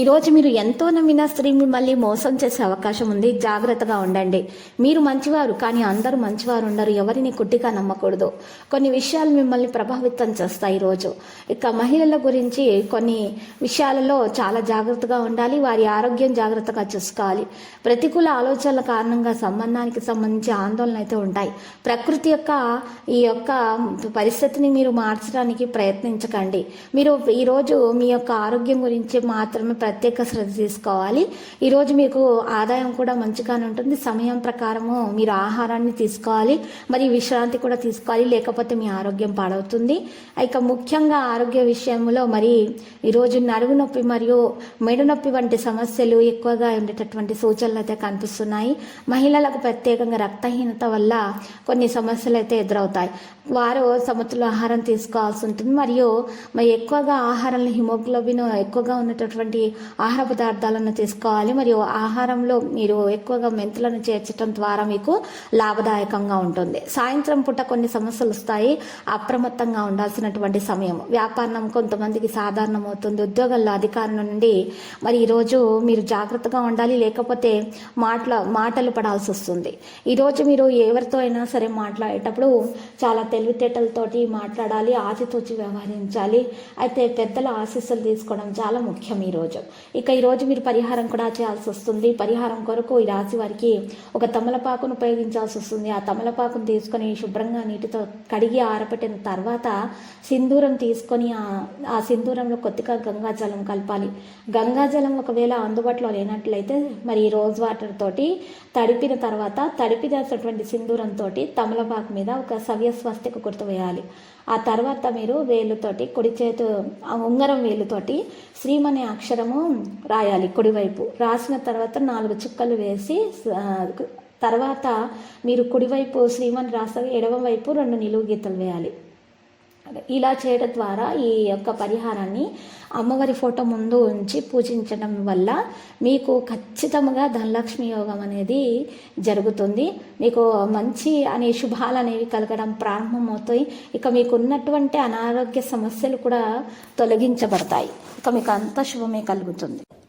ఈరోజు మీరు ఎంతో నమ్మిన స్త్రీ మిమ్మల్ని మోసం చేసే అవకాశం ఉంది. జాగ్రత్తగా ఉండండి. మీరు మంచివారు కానీ అందరూ మంచివారు ఉండరు. ఎవరిని కుట్టిగా నమ్మకూడదు. కొన్ని విషయాలు మిమ్మల్ని ప్రభావితం చేస్తాయి ఈరోజు ఇక మహిళల గురించి కొన్ని విషయాలలో చాలా జాగ్రత్తగా ఉండాలి. వారి ఆరోగ్యం జాగ్రత్తగా చూసుకోవాలి. ప్రతికూల ఆలోచనల కారణంగా సంబంధానికి సంబంధించి ఆందోళన అయితే ఉంటాయి. ప్రకృతి యొక్క ఈ యొక్క పరిస్థితిని మీరు మార్చడానికి ప్రయత్నించకండి. మీరు ఈరోజు మీ యొక్క ఆరోగ్యం గురించి మాత్రమే ప్రత్యేక శ్రద్ధ తీసుకోవాలి. ఈరోజు మీకు ఆదాయం కూడా మంచిగానే ఉంటుంది. సమయం ప్రకారము మీరు ఆహారాన్ని తీసుకోవాలి. మరి విశ్రాంతి కూడా తీసుకోవాలి. లేకపోతే మీ ఆరోగ్యం పాడవుతుంది. ఇక ముఖ్యంగా ఆరోగ్య విషయంలో మరి ఈరోజు నడుము నొప్పి మరియు మెడ నొప్పి వంటి సమస్యలు ఎక్కువగా ఉండేటటువంటి సూచనలు అయితే కనిపిస్తున్నాయి. మహిళలకు ప్రత్యేకంగా రక్తహీనత వల్ల కొన్ని సమస్యలు అయితే ఎదురవుతాయి. వారు సమతుల ఆహారం తీసుకోవాల్సి ఉంటుంది. మరియు మరి ఎక్కువగా ఆహారంలో హిమోగ్లోబిన్ ఎక్కువగా ఉన్నటువంటి ఆహార పదార్థాలను తీసుకోవాలి. మరియు ఆహారంలో మీరు ఎక్కువగా మెంతులను చేర్చడం ద్వారా మీకు లాభదాయకంగా ఉంటుంది. సాయంత్రం పూట కొన్ని సమస్యలు వస్తాయి. అప్రమత్తంగా ఉండాల్సినటువంటి సమయం. వ్యాపారం కొంతమందికి సాధారణం అవుతుంది ఉద్యోగాల్లో అధికారం నుండి మరి ఈరోజు మీరు జాగ్రత్తగా ఉండాలి. లేకపోతే మాటల మాటలు పడాల్సి వస్తుంది. ఈరోజు మీరు ఎవరితో అయినా సరే మాట్లాడేటప్పుడు చాలా తెలివితేటలతోటి మాట్లాడాలి. ఆచితూచి వ్యవహరించాలి. అయితే పెద్దల ఆశీస్సులు తీసుకోవడం చాలా ముఖ్యం ఈరోజు ఇక ఈరోజు మీరు పరిహారం కూడా చేయాల్సి వస్తుంది. పరిహారం కొరకు ఈ రాశి వారికి ఒక తమలపాకును ఉపయోగించాల్సి వస్తుంది. ఆ తమలపాకును తీసుకొని శుభ్రంగా నీటితో కడిగి ఆరబెట్టిన తర్వాత సింధూరం తీసుకొని ఆ- ఆ సింధూరంలో కొద్దిగా గంగాజలం కలపాలి. గంగాజలం ఒకవేళ అందుబాటులో లేనట్లయితే మరి రోజ్ వాటర్ తోటి తడిపిన తర్వాత తడిపినటువంటి సింధూరంతో తమలపాకు మీద ఒక సవ్య స్వస్తిక గుర్తు వేయాలి. ఆ తర్వాత మీరు వేలుతోటి కుడి చేతు ఉంగరం వేలుతోటి శ్రీమనే అక్షరం మనము రాయాలి కుడివైపు. రాసిన తర్వాత నాలుగు చుక్కలు వేసి తర్వాత మీరు కుడివైపు శ్రీమన్ రాస్తారు ఎడవ వైపు రెండు నిలువు గీతలు వేయాలి. ఇలా చేయడం ద్వారా ఈ యొక్క పరిహారాన్ని అమ్మవారి ఫోటో ముందు ఉంచి పూజించడం వల్ల మీకు ఖచ్చితంగా ధనలక్ష్మి యోగం అనేది జరుగుతుంది. మీకు మంచి అనే శుభాలు అనేవి కలగడం ప్రారంభమవుతాయి. ఇక మీకు ఉన్నటువంటి అనారోగ్య సమస్యలు కూడా తొలగించబడతాయి. ఇక మీకు అంత శుభమే కలుగుతుంది.